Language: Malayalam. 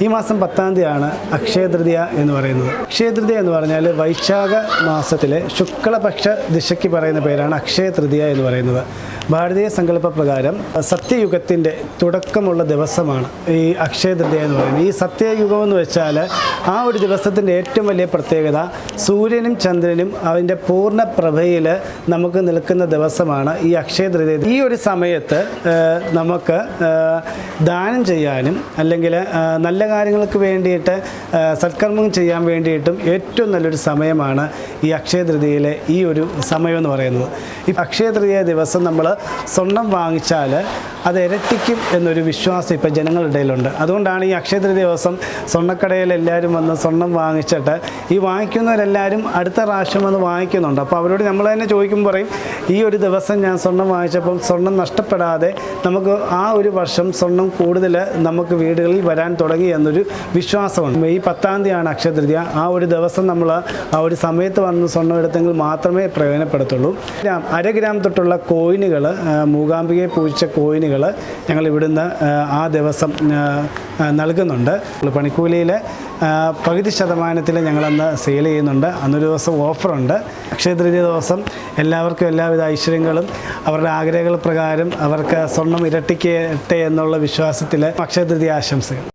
ഈ മാസം പത്താം തീയതിയാണ് അക്ഷയ തൃതീയ എന്ന് പറയുന്നത്. അക്ഷയ തൃതീയ എന്ന് പറഞ്ഞാൽ വൈശാഖ മാസത്തിലെ ശുക്ലപക്ഷ ദിശയ്ക്ക് പറയുന്ന പേരാണ് അക്ഷയ തൃതീയ എന്ന് പറയുന്നത്. ഭാരതീയ സങ്കല്പ പ്രകാരം സത്യയുഗത്തിന്റെ തുടക്കമുള്ള ദിവസമാണ് ഈ അക്ഷയ തൃതീയ എന്ന് പറയുന്നത്. ഈ സത്യയുഗം എന്ന് വെച്ചാൽ ആ ഒരു ദിവസത്തിന്റെ ഏറ്റവും വലിയ പ്രത്യേകത സൂര്യനും ചന്ദ്രനും അതിന്റെ പൂർണ പ്രഭയിൽ നമുക്ക് നിൽക്കുന്ന ദിവസമാണ് ഈ അക്ഷയ തൃതീയ ഈ ഒരു സമയത്ത് നമുക്ക് ദാനം ചെയ്യാനും അല്ലെങ്കിൽ ആ, കാര്യങ്ങൾക്ക് വേണ്ടിയിട്ട് സത്കർമ്മം ചെയ്യാൻ വേണ്ടിയിട്ടും ഏറ്റവും നല്ലൊരു സമയമാണ് ഈ അക്ഷയതൃതിയിലെ ഈ ഒരു സമയം എന്ന് പറയുന്നത്. ഈ അക്ഷയ തൃതീയ ദിവസം നമ്മൾ സ്വർണം വാങ്ങിച്ചാൽ അത് ഇരട്ടിക്കും എന്നൊരു വിശ്വാസം ഇപ്പോൾ ജനങ്ങളുടെ ഇടയിലുണ്ട് അതുകൊണ്ടാണ് ഈ അക്ഷയതൃതി ദിവസം സ്വർണക്കടയിൽ എല്ലാവരും വന്ന് സ്വർണം വാങ്ങിച്ചിട്ട് ഈ വാങ്ങിക്കുന്നവരെല്ലാവരും അടുത്ത പ്രാവശ്യം വന്ന് വാങ്ങിക്കുന്നുണ്ട്. അപ്പോൾ അവരോട് നമ്മൾ തന്നെ ചോദിക്കുമ്പോൾ പറയും ഈ ഒരു ദിവസം ഞാൻ സ്വർണം വാങ്ങിച്ചപ്പം സ്വർണം നഷ്ടപ്പെടാതെ നമുക്ക് ആ ഒരു വർഷം സ്വർണം കൂടുതൽ നമുക്ക് വീടുകളിൽ വരാൻ തുടങ്ങി എന്നൊരു വിശ്വാസമുണ്ട്. മെയ് പത്താം തീയതിയാണ് അക്ഷയതൃതീയ. ആ ഒരു ദിവസം നമ്മൾ ആ ഒരു സമയത്ത് വന്ന് സ്വർണം എടുത്തെങ്കിൽ മാത്രമേ പ്രയോജനപ്പെടുത്തുള്ളൂ. ഗ്രാം അര ഗ്രാം തൊട്ടുള്ള കോയിനുകൾ മൂകാംബികയെ പൂജിച്ച കോയിനുകൾ ഞങ്ങൾ ഇവിടുന്ന് ആ, ദിവസം നൽകുന്നുണ്ട്. പണിക്കൂലിയിൽ പകുതി ശതമാനത്തിൽ ഞങ്ങളന്ന് സെയിൽ ചെയ്യുന്നുണ്ട്. അന്നൊരു ദിവസം ഓഫറുണ്ട് അക്ഷയതൃതീയ ദിവസം എല്ലാവർക്കും എല്ലാവിധ ഐശ്വര്യങ്ങളും അവരുടെ ആഗ്രഹങ്ങൾ പ്രകാരം അവർക്ക് സ്വർണം ഇരട്ടിക്കട്ടെ എന്നുള്ള വിശ്വാസത്തിൽ അക്ഷയതൃതീയ ആശംസകൾ.